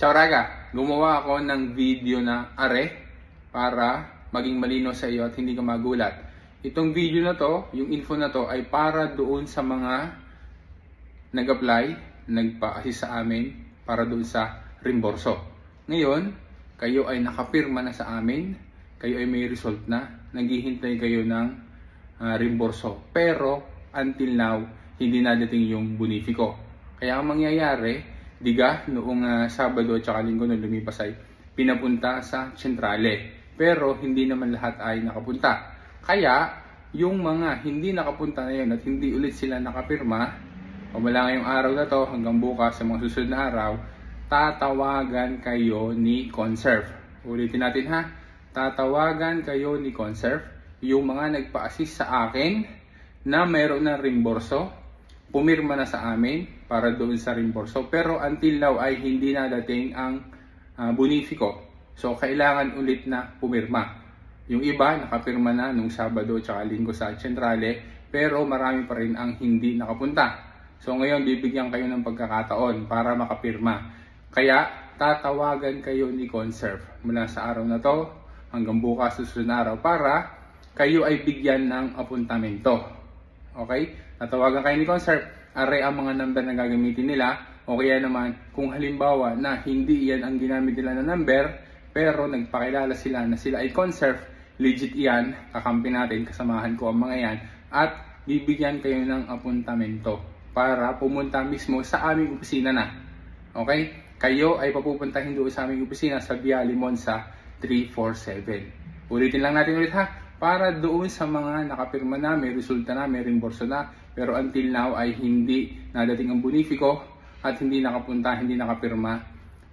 Ciao raga! Gumawa ako ng video na are para maging malino sa iyo at hindi ka magulat. Itong video na to, yung info na to ay para doon sa mga nag-apply, nagpa-assist sa amin para doon sa reimburso. Ngayon, kayo ay nakapirma na sa amin, kayo ay may result na, naghihintay kayo ng ah, reimburso. Pero until now, hindi nadating yung bonifico. Kaya ang mangyayari, diga noong ah, Sabado at saka Linggo nung lumipas ay pinapunta sa sentrale. Pero hindi naman lahat ay nakapunta. Kaya yung mga hindi nakapunta na yun at hindi ulit sila nakapirma, pamala ngayong araw na to hanggang bukas sa mga susunod na araw, tatawagan kayo ni Conserve. Ulitin natin ha, tatawagan kayo ni Conserve yung mga nagpa-assist sa akin na mayroon ng reimburso, pumirma na sa amin para doon sa reimburso. Pero until now ay hindi na dating ang ah, bonifico. So kailangan ulit na pumirma. Yung iba nakapirma na nung Sabado at Linggo sa Centrale, pero marami pa rin ang hindi nakapunta. So ngayon bibigyan kayo ng pagkakataon para makapirma. Kaya tatawagan kayo ni Conserve mula sa araw na to hanggang bukas susunod na araw para kayo ay bigyan ng apuntamento. Okay? Tatawagan kayo ni Conserve, are ang mga number na gagamitin nila o kaya naman kung halimbawa na hindi yan ang ginamit nila na number pero nagpakilala sila na sila ay Conserve, legit yan, kakampi natin, kasamahan ko ang mga yan at bibigyan kayo ng apuntamento para pumunta mismo sa aming opisina na. Okay? Kayo ay papupuntahin doon sa aming opisina sa Via Limonsa 347. Ulitin lang natin ulit ha, para doon sa mga nakapirma na, may resulta na, may reimburso na, pero until now ay hindi nadating ang bonifico at hindi nakapunta, hindi nakapirma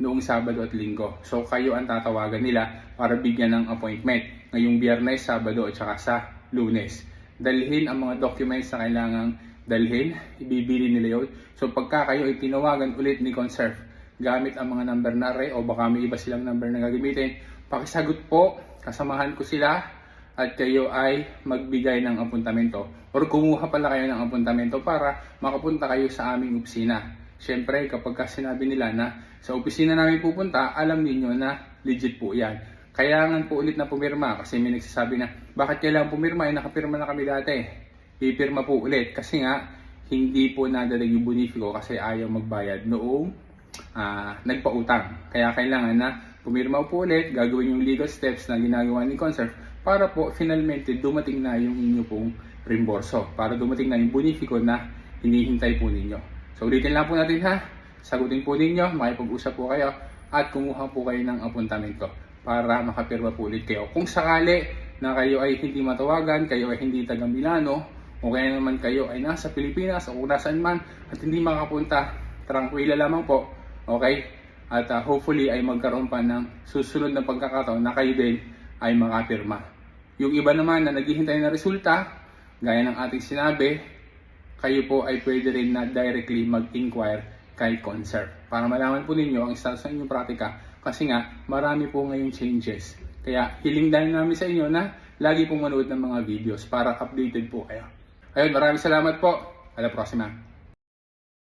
noong Sabado at Linggo. So kayo ang tatawagan nila para bigyan ng appointment ngayong Biyernes, Sabado at saka sa Lunes. Dalhin ang mga documents na kailangang dalhin, ibibili nila yun. So pagka kayo ay tinawagan ulit ni Conserve, gamit ang mga number na re o baka may iba silang number na gagamitin, pakisagot po, kasamahan ko sila at kayo ay magbigay ng apuntamento or kumuha pala kayo ng apuntamento para makapunta kayo sa aming opisina. Siyempre, kapag ka sinabi nila na sa opisina namin pupunta, alam niyo na legit po yan. Kailangan po ulit na pumirma kasi may nagsasabi na bakit kailangan pumirma? Eh, nakapirma na kami dati. Pipirma po ulit kasi nga hindi po nadalag yung bonifico kasi ayaw magbayad noong ah, nagpautang. Kaya kailangan na pumirma po ulit, gagawin yung legal steps na ginagawa ni Conserve para po finalmente dumating na yung inyo pong reimburso. Para dumating na yung bonifico na hinihintay po ninyo. So ulitin lang po natin ha, sagutin po ninyo, makipag-usap po kayo at kumuha po kayo ng apuntamento para makapirma po ulit kayo. Kung sakali na kayo ay hindi matawagan, kayo ay hindi taga Milano, o kaya naman kayo ay nasa Pilipinas o kung nasaan man at hindi makapunta, tranquila lamang po, okay? At ah, hopefully ay magkaroon pa ng susunod na pagkakataon na kayo din ay makapirma. Yung iba naman na naghihintay na resulta, gaya ng ating sinabi, kayo po ay pwede rin na directly mag-inquire kay Conserve para malaman po ninyo ang status ng inyong praktika kasi nga marami po ngayong changes. Kaya hiling dahil namin sa inyo na lagi pong manood ng mga videos para updated po kayo. Ayun, maraming salamat po. Ala próxima.